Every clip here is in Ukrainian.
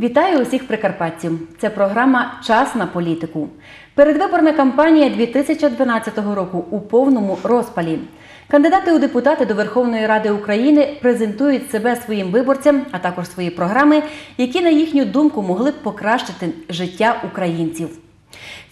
Вітаю усіх прикарпатців. Це програма Час на політику. Передвиборна кампанія 2012 року у повному розпалі. Кандидати у депутати до Верховної Ради України презентують себе своїм виборцям, а також свої програми, які, на їхню думку, могли б покращити життя українців.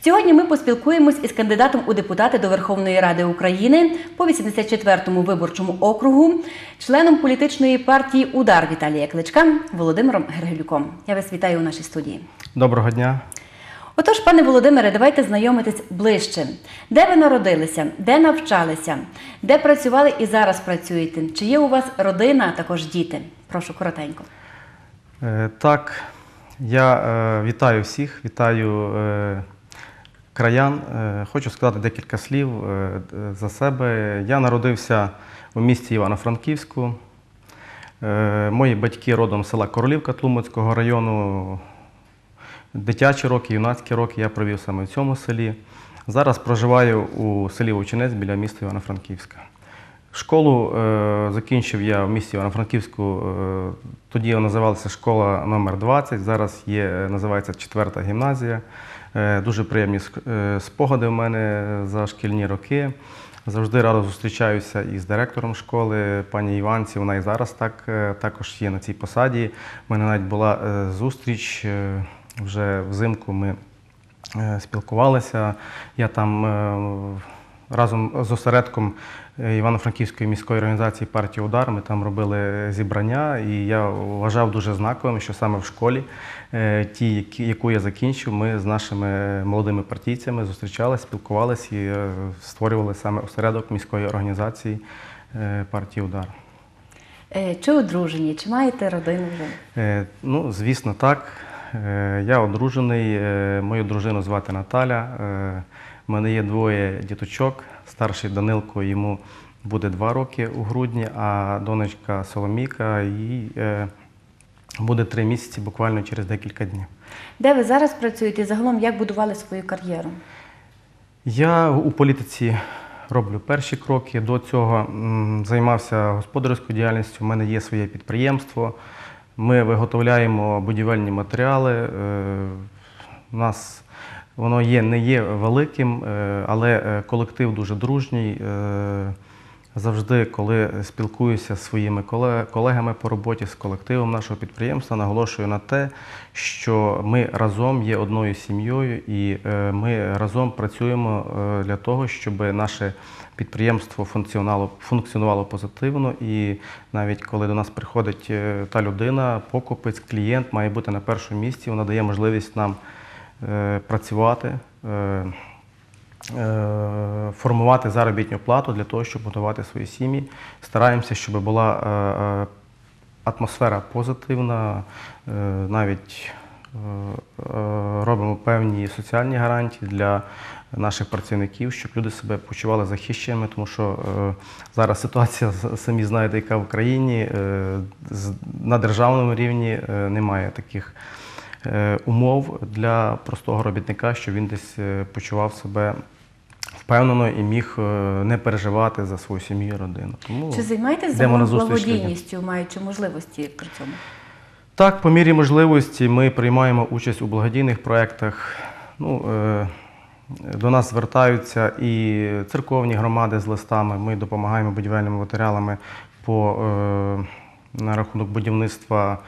Сьогодні ми поспілкуємось із кандидатом у депутати до Верховної Ради України по 84-му виборчому округу, членом політичної партії Удар Віталія Кличка Володимиром Гергелюком. Я вас вітаю у нашій студії. Доброго дня. Отож, пане Володимире, давайте знайомитись ближче. Де ви народилися, де навчалися, де працювали і зараз працюєте? Чи є у вас родина, а також діти? Прошу коротенько. Е, Так, я е, вітаю всіх, вітаю е, краян. Е, Хочу сказати декілька слів е, за себе. Я народився у місті Івано-Франківську. Е, Мої батьки родом з села Королівка Тлумацького району. Дитячі роки, юнацькі роки я провів саме в цьому селі. Зараз проживаю у селі Вовчинець біля міста Івано-Франківська. Школу закінчив я в місті Івано-Франківську. Тоді називалася школа номер 20 зараз є, називається четверта гімназія. Е, дуже приємні е, спогади в мене за шкільні роки. Завжди радо зустрічаюся із директором школи, пані Іванці. Вона і зараз так, е, також є на цій посаді. У мене навіть була зустріч вже взимку. Ми спілкувалися. Я там разом з осередком Івано-Франківської міської організації партії Удар ми там робили зібрання, і я вважав дуже знаковим, що саме в школі, е, ті, яку я закінчив, ми з нашими молодими партійцями зустрічалися, спілкувалися і е, створювали саме осередок міської організації е, партії Удар. Чи одружені, чи маєте родину вже? Ну, звісно, так. Я одружений, мою дружину звати Наталя. У мене є двоє діточок. Старший Данилко йому буде два роки у грудні, а донечка Соломіка їй е, буде три місяці буквально через декілька днів. Де ви зараз працюєте і загалом як будували свою кар'єру? Я у політиці роблю перші кроки. До цього займався господарською діяльністю. У мене є своє підприємство. Ми виготовляємо будівельні матеріали. Е, У нас воно є, не є великим, е, але е, колектив дуже дружній. Е, Завжди, коли спілкуюся зі своїми колегами по роботі з колективом нашого підприємства, наголошую на те, що ми разом є одною сім'єю і ми разом працюємо для того, щоб наше підприємство функціонало, функціонувало позитивно. І навіть коли до нас приходить та людина, покупець, клієнт має бути на першому місці, вона дає можливість нам працювати. е, е, формувати заробітну плату для того, щоб готувати свої сім'ї. Стараємося, щоб була е, е, атмосфера позитивна, е, навіть е, е, робимо певні соціальні гарантії для наших працівників, щоб люди себе почували захищеними, тому що е, зараз ситуація, самі знаєте, яка в країні е, на державному рівні е, немає таких е, умов для простого робітника, щоб він десь е, почував себе впевнено і міг е, не переживати за свою сім'ю і родину. Тому Чи людям. благодійністю, маючи можливості при цьому? Так, по мірі можливості ми приймаємо участь у благодійних проєктах. Ну, е, до нас звертаються і церковні громади з листами. Ми допомагаємо будівельними матеріалами по, е, на рахунок будівництва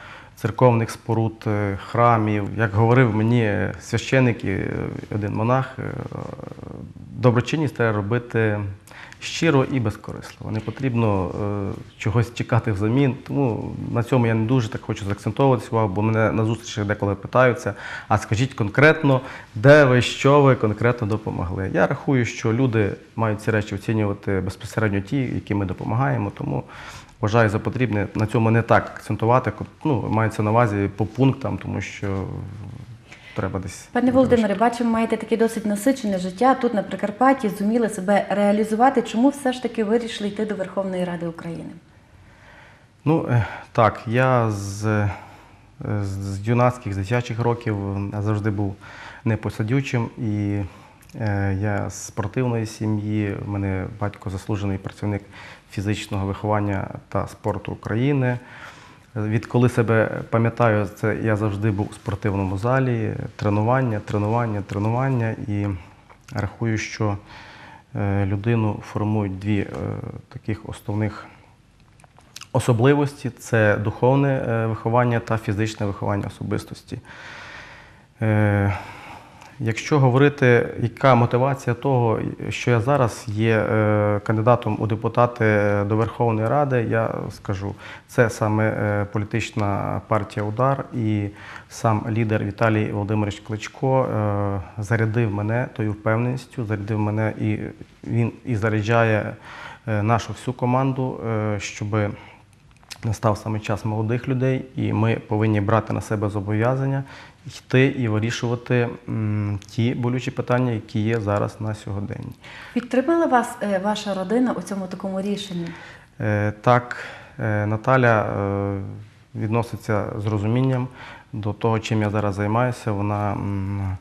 церковних споруд, е, храмів. Як говорив мені священик е, один монах, е, доброчинність треба робити щиро і безкорисливо. Не потрібно е, чогось чекати взамін. Тому на цьому я не дуже так хочу заакцентовуватися бо мене на зустрічах деколи питаються: а скажіть конкретно, де ви, що ви конкретно допомогли. Я рахую, що люди мають ці речі оцінювати безпосередньо ті, які ми допомагаємо. Тому вважаю за потрібне на цьому не так акцентувати. Ну, мається на увазі по пунктам, тому що треба десь. Пане Володимире, бачимо, маєте таке досить насичене життя тут на Прикарпатті, зуміли себе реалізувати. Чому все ж таки вирішили йти до Верховної Ради України? Ну е, так, я з, е, з юнацьких, з дитячих років завжди був непосадючим і е, я з спортивної сім'ї. У мене батько заслужений працівник фізичного виховання та спорту України. Відколи себе пам'ятаю, це я завжди був у спортивному залі, тренування, тренування, тренування. І рахую, що е, людину формують дві е, таких основних особливості: це духовне е, виховання та фізичне виховання особистості. Е, Якщо говорити, яка мотивація того, що я зараз є е, кандидатом у депутати до Верховної Ради, я скажу, це саме е, політична партія Удар і сам лідер Віталій Володимирович Кличко е, зарядив мене тою впевненістю, зарядив мене і він і заряджає е, нашу всю команду, е, щоби настав саме час молодих людей, і ми повинні брати на себе зобов'язання, йти і вирішувати м, ті болючі питання, які є зараз на сьогоденні. Підтримала вас е, ваша родина у цьому такому рішенні? Е, Так, е, Наталя е, відноситься з розумінням до того, чим я зараз займаюся. Вона м,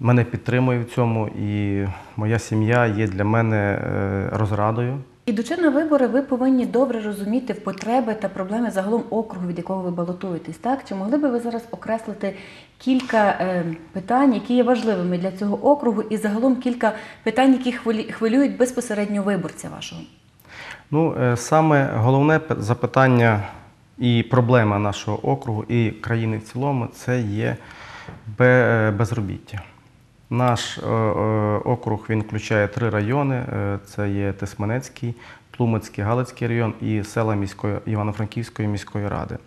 мене підтримує в цьому, і моя сім'я є для мене е, розрадою. Ідучи на вибори, ви повинні добре розуміти потреби та проблеми загалом округу, від якого ви балотуєтесь. Так чи могли би ви зараз окреслити кілька е, питань, які є важливими для цього округу, і загалом кілька питань, які хвилюють безпосередньо виборця вашого? Ну, е, саме головне запитання і проблема нашого округу і країни в цілому це є е, безробіття. Наш е, е, округ він включає три райони: Е, це є Тесменецький, Тлумацький, Галицький район і села міської Івано-Франківської міської ради.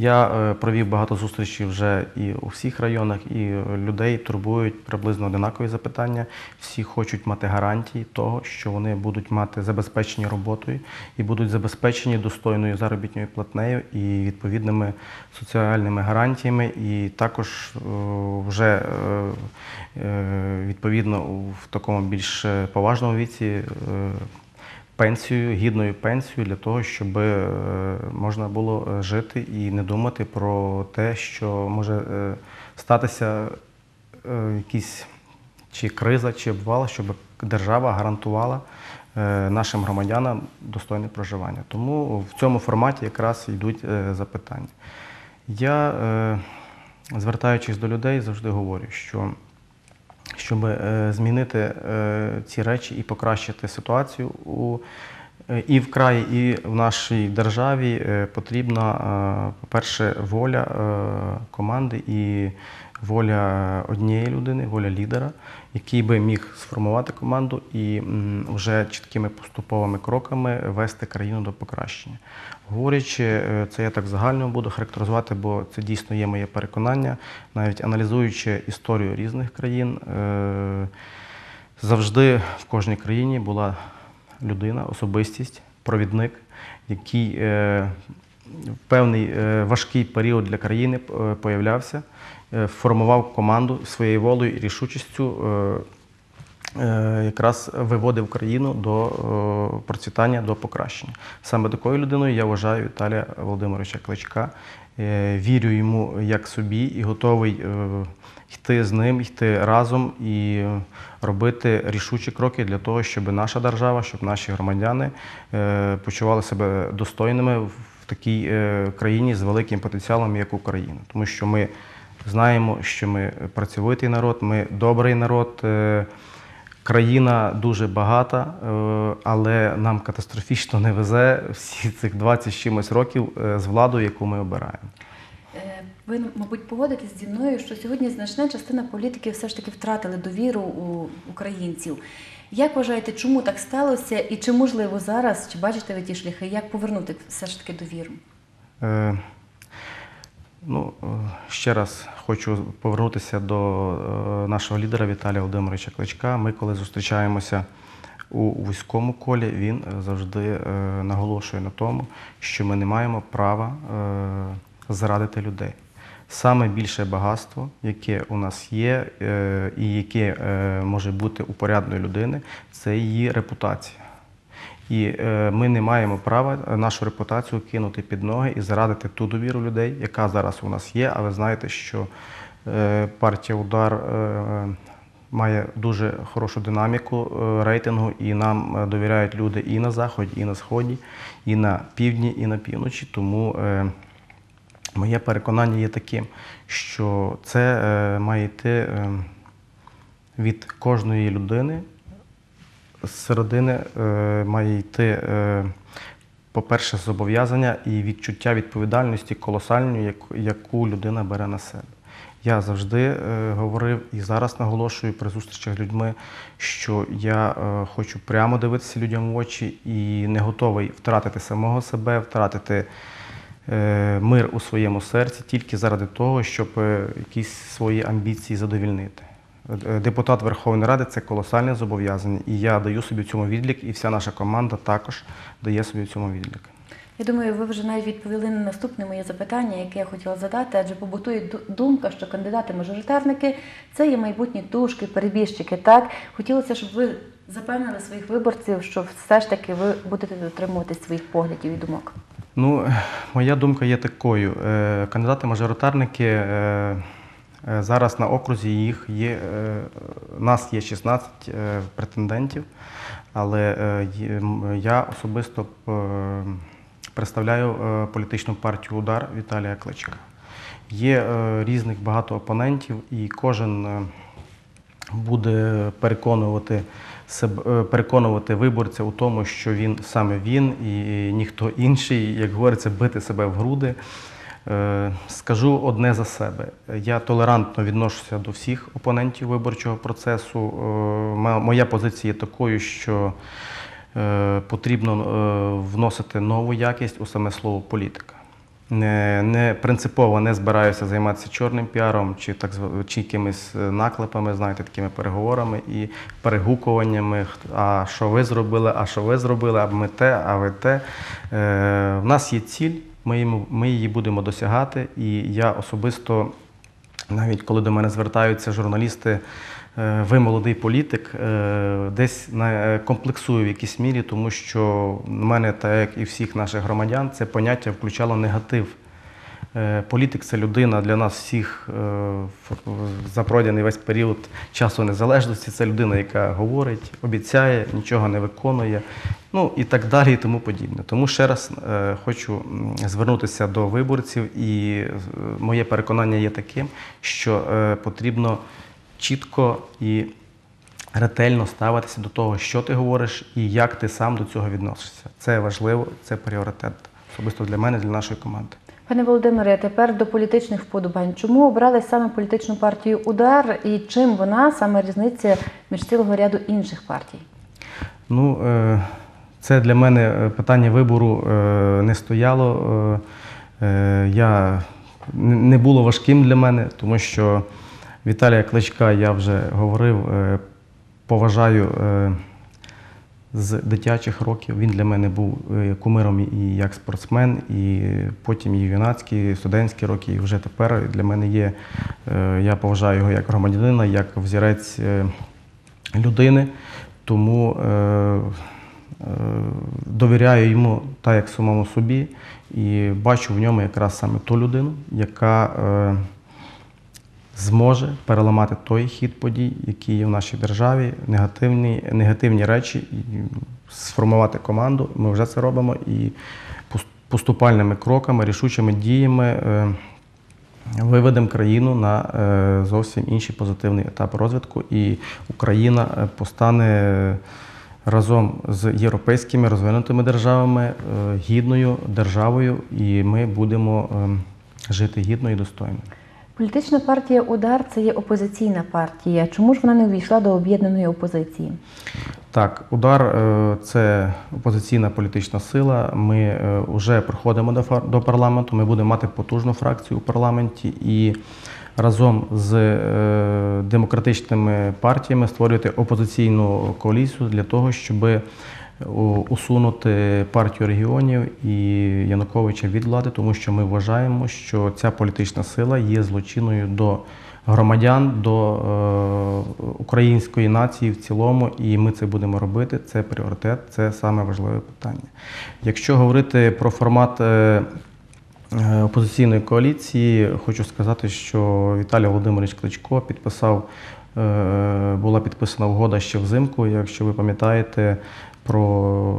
Я е, провів багато зустрічей вже і у всіх районах, і е, людей турбують приблизно одинакові запитання. Всі хочуть мати гарантії того, що вони будуть мати забезпечені роботою і будуть забезпечені достойною заробітною платнею і відповідними соціальними гарантіями. І також е, вже відповідно в такому більш поважному віці. Пенсію, гідною пенсією для того, щоб е, можна було е, жити і не думати про те, що може е, статися якісь чи криза, чи обвал, щоб держава гарантувала нашим громадянам достойне проживання. Тому в цьому форматі якраз йдуть запитання. Я, звертаючись до людей, завжди говорю, що щоб е, змінити е, ці речі і покращити ситуацію у, е, і в краї, і в нашій державі, потрібна, по-перше, воля команди і воля однієї людини, воля лідера, який би міг сформувати команду і вже чіткими поступовими кроками вести країну до покращення. Говорячи, е, це я так загально буду характеризувати, бо це дійсно є моє переконання, навіть аналізуючи історію різних країн, е, завжди в кожній країні була людина, особистість, провідник, який в певний е, важкий період для країни появлявся, формував команду своєю волею і рішучістю. Е, якраз виводив країну до е, процвітання, до покращення. Саме такою людиною я вважаю Віталія Володимировича Кличка. Е, Вірю йому як собі і готовий йти з ним, йти разом і робити рішучі кроки для того, щоб наша держава, щоб наші громадяни почували себе достойними в такій країні з великим потенціалом, як Україна. Тому що ми знаємо, що ми працьовитий народ, ми добрий народ. Країна дуже багата, е, але нам катастрофічно не везе всі цих 20 з чимось років е, з владою, яку ми обираємо. Е, Ви, мабуть, погодитесь зі мною, що сьогодні значна частина політиків все ж таки втратили довіру у українців. Як вважаєте, чому так сталося, і чи можливо зараз, чи бачите ви ті шляхи, як повернути все ж таки довіру? Е, Ну, е, ще раз хочу повернутися до е, нашого лідера Віталія Володимировича Кличка. Ми, коли зустрічаємося у вузькому колі, він е, завжди наголошує на тому, що ми не маємо права зрадити людей. Саме більше багатство, яке у нас є, і яке може бути у порядної людини, це її репутація. І е, ми не маємо права нашу репутацію кинути під ноги і зарадити ту довіру людей, яка зараз у нас є. А ви знаєте, що е, партія Удар е, має дуже хорошу динаміку рейтингу, і нам довіряють люди і на заході, і на сході, і на півдні, і на півночі. Тому моє переконання є таким, що це має йти від кожної людини. Середини е, має йти, е, по-перше, зобов'язання і відчуття відповідальності колосальної, яку- людина бере на себе. Я завжди е, говорив і зараз наголошую при зустрічах з людьми, що я хочу прямо дивитися людям в очі і не готовий втратити самого себе, втратити мир у своєму серці тільки заради того, щоб якісь свої амбіції задовільнити. Депутат Верховної Ради це колосальне зобов'язання, і я даю собі в цьому відлік, і вся наша команда також дає собі в цьому відлік. Я думаю, ви вже навіть відповіли на наступне моє запитання, яке я хотіла задати, адже побутує думка, що кандидати-мажоритарники це є майбутні тушки, перебіжчики. Так хотілося, щоб ви запевнили своїх виборців, що все ж таки ви будете дотримуватись своїх поглядів і думок. Ну, моя думка є такою. Е, Кандидати-мажоритарники е, зараз на окрузі їх є, е, нас є 16 е, претендентів, але е, я особисто е, представляю е, політичну партію Удар Віталія Кличка. Є е, різних багато опонентів, і кожен е, буде переконувати переконувати виборця у тому, що він саме він і ніхто інший, як говориться, бити себе в груди. Е, Скажу одне за себе. Я толерантно відношуся до всіх опонентів виборчого процесу. Е, Моя позиція такою, що е, потрібно вносити нову якість у саме слово політика. Не, не принципово не збираюся займатися чорним піаром чи так чи якимись наклепами, знаєте, такими переговорами і перегукуваннями. А що ви зробили, а що ви зробили, а ми те, а ви те. Е, в нас є ціль, ми, ми її будемо досягати. І я особисто навіть коли до мене звертаються журналісти, е, ви молодий політик, е, десь на- е, комплексую в якійсь мірі, тому що в мене, так як і всіх наших громадян, це поняття включало негатив. Е, Політик це людина для нас всіх е, за пройдений весь період часу незалежності. Це людина, яка говорить, обіцяє, нічого не виконує, ну і так далі, і тому подібне. Тому ще раз е, хочу звернутися до виборців, і моє переконання є таким, що потрібно чітко і ретельно ставитися до того, що ти говориш і як ти сам до цього відносишся. Це важливо, це пріоритет. Особисто для мене, для нашої команди. Пане Володимире, тепер до політичних вподобань. Чому обрали саме політичну партію Удар і чим вона саме різниця між цілого ряду інших партій? Ну, е, це для мене е, питання вибору е, не стояло. Я не було важким для мене, тому що Віталія Кличка, я вже говорив, поважаю з дитячих років. Він для мене був е, кумиром і як спортсмен, і потім і юнацькі, і студентські роки, і вже тепер для мене є. е, Я поважаю його як громадянина, як взірець е, людини. Тому довіряю йому так, як самому собі, і бачу в ньому якраз саме ту людину, яка зможе переламати той хід подій, які є в нашій державі, негативні, негативні речі, і сформувати команду. Ми вже це робимо і поступальними кроками, рішучими діями. е, Виведемо країну на е, зовсім інший позитивний етап розвитку, і Україна е, постане разом з європейськими розвинутими державами гідною державою, і ми будемо е, жити гідно і достойно. Політична партія Удар це є опозиційна партія. Чому ж вона не увійшла до об'єднаної опозиції? Так, удар е, це опозиційна політична сила. Ми вже проходимо до фар- до парламенту. Ми будемо мати потужну фракцію у парламенті і разом з е, демократичними партіями створювати опозиційну коаліцію для того, щоб усунути партію регіонів і Януковича від влади, тому що ми вважаємо, що ця політична сила є злочинною до громадян, до е, української нації в цілому, і ми це будемо робити. Це пріоритет, це саме важливе питання. Якщо говорити про формат. е, е, Опозиційної коаліції хочу сказати, що Віталій Володимирович Кличко підписав була підписана угода ще взимку, якщо ви пам'ятаєте, про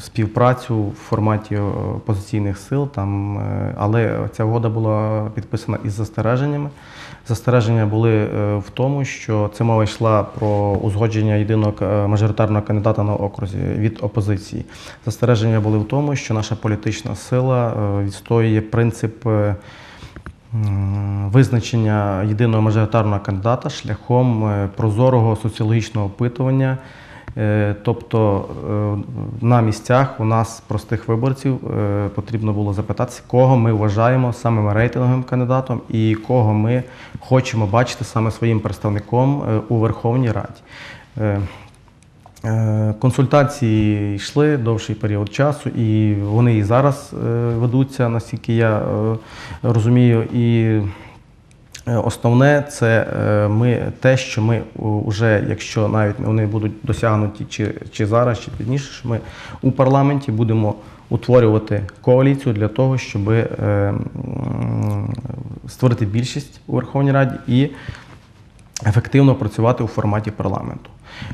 співпрацю в форматі опозиційних сил. Там, е, але ця угода була підписана із застереженнями. Застереження були е, в тому, що це мова йшла про узгодження єдиного е, мажоритарного кандидата на окрузі від опозиції. Застереження були в тому, що наша політична сила е, відстоює принцип. е, Визначення єдиного мажоритарного кандидата шляхом е, прозорого соціологічного опитування. Е, Тобто е, на місцях у нас, простих виборців, е, потрібно було запитатися, кого ми вважаємо самим рейтинговим кандидатом і кого ми хочемо бачити саме своїм представником у Верховній Раді. Консультації йшли довший період часу, і вони і зараз ведуться, наскільки я розумію. І основне це е, ми те, що ми вже, якщо навіть вони будуть досягнуті чи, чи зараз, чи пізніше, ми у парламенті будемо утворювати коаліцію для того, щоб е, створити більшість у Верховній Раді і ефективно працювати у форматі парламенту.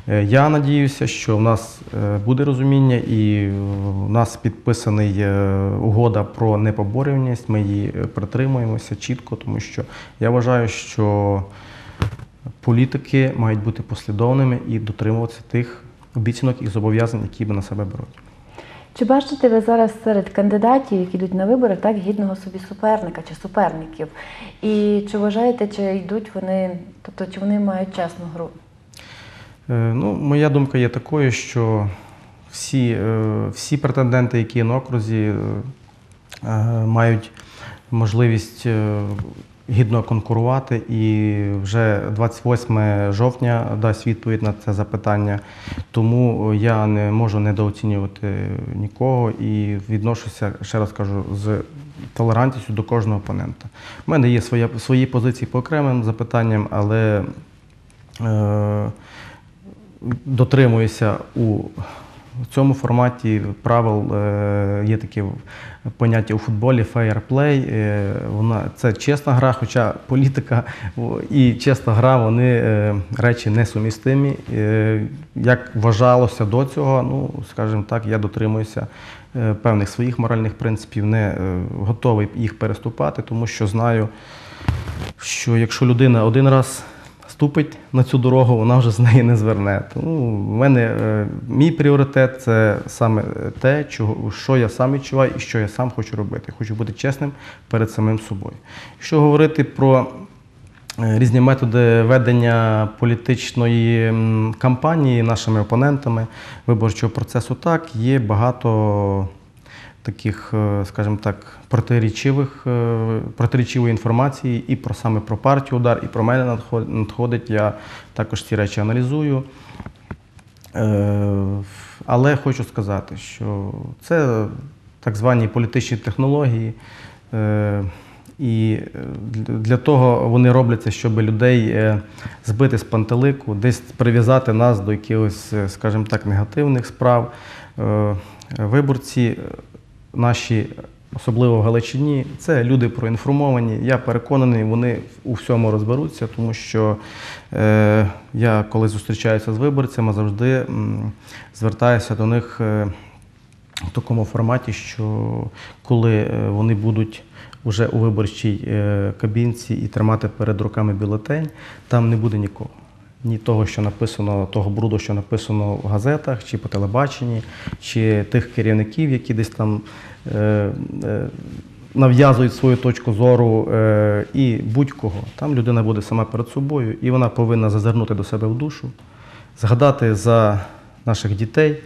Е, Я надіюся, що в нас е, буде розуміння, і в нас підписаний е, угода про непоборюваність. Ми її е, притримуємося чітко, тому що я вважаю, що політики мають бути послідовними і дотримуватися тих обіцянок і зобов'язань, які ви на себе беруть. Чи бачите ви зараз серед кандидатів, які йдуть на вибори, так гідного собі суперника чи суперників? І чи вважаєте, чи йдуть вони, тобто чи вони мають чесну гру? Е, Ну, моя думка є такою, що всі, е, всі претенденти, які на окрузі, е, мають можливість гідно конкурувати, і вже 28 жовтня дасть відповідь на це запитання. Тому я не можу недооцінювати нікого і відношуся, ще раз кажу, з толерантністю до кожного опонента. У мене є своя, свої позиції по окремим запитанням, але е, дотримуюся у цьому форматі правил. е, Є таке поняття у футболі е, Вона це чесна гра, хоча політика і чесна гра вони е, речі несумістимі. Е, Як вважалося до цього, ну скажімо так, я дотримуюся певних своїх моральних принципів, не готовий їх переступати, тому що знаю, що якщо людина один раз ступить на цю дорогу, вона вже з неї не зверне. Тому в мене е, мій пріоритет це саме те, чого, що я сам відчуваю і що я сам хочу робити. Хочу бути чесним перед самим собою. Якщо говорити про е, різні методи ведення політичної кампанії нашими опонентами виборчого процесу, так, є багато таких, е, скажімо так, протирічивих, е, протирічивої інформації і про саме про партію удар, і про мене надходить. Я також ці речі аналізую. Е, Але хочу сказати, що це так звані політичні технології. І для- того вони робляться, щоб людей збити з пантелику, десь прив'язати нас до якихось, скажімо так, негативних справ. Виборці наші, особливо в Галичині, це люди проінформовані. Я переконаний, вони у всьому розберуться, тому що е, я, коли зустрічаюся з виборцями, завжди м, звертаюся до них е, в такому форматі, що коли е, вони будуть вже у виборчій е, кабінці і тримати перед руками бюлетень, там не буде нікого. Ні того, що написано, того бруду, що написано в газетах, чи по телебаченні, чи тих керівників, які десь там е, е, нав'язують свою точку зору, е, і будь-кого. Там людина буде сама перед собою, і вона повинна зазирнути до себе в душу, згадати за наших дітей,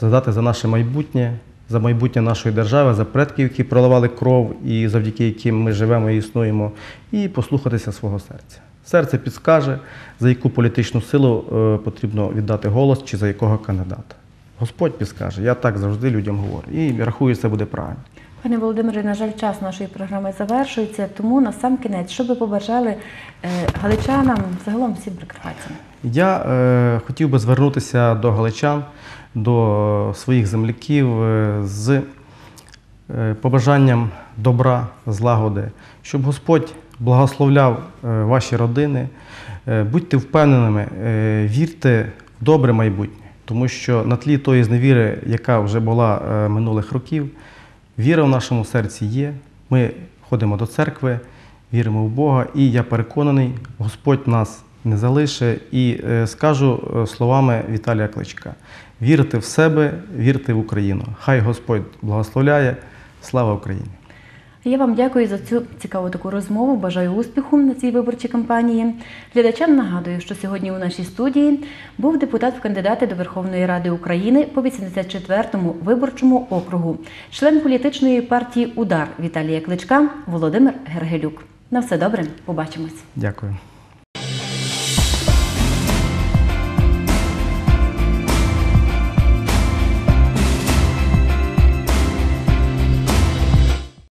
згадати за наше майбутнє, за майбутнє нашої держави, за предків, які проливали кров і завдяки яким ми живемо і існуємо, і послухатися свого серця. Серце підскаже, за яку політичну силу е, потрібно віддати голос чи за якого кандидата. Господь підскаже. Я так завжди людям говорю. І рахую, це буде правильно. Пане Володимире, на жаль, час нашої програми завершується, тому на сам кінець, що би побажали е, галичанам, загалом всім прикарпатцям? Я е, хотів би звернутися до галичан, до своїх земляків е, з побажанням добра, злагоди, щоб Господь благословляв е, ваші родини. Е, Будьте впевненими, е, вірте в добре майбутнє, тому що на тлі тої зневіри, яка вже була минулих років, віра в нашому серці є. Ми ходимо до церкви, віримо в Бога, і я переконаний, Господь нас не залишить. І скажу словами Віталія Кличка: вірте в себе, вірте в Україну. Хай Господь благословляє. Слава Україні! Я вам дякую за цю цікаву таку розмову. Бажаю успіху на цій виборчій кампанії. Глядачам нагадую, що сьогодні у нашій студії був депутат в кандидати до Верховної Ради України по 84-му виборчому округу, член політичної партії Удар Віталія Кличка Володимир Гергелюк. На все добре, побачимось. Дякую.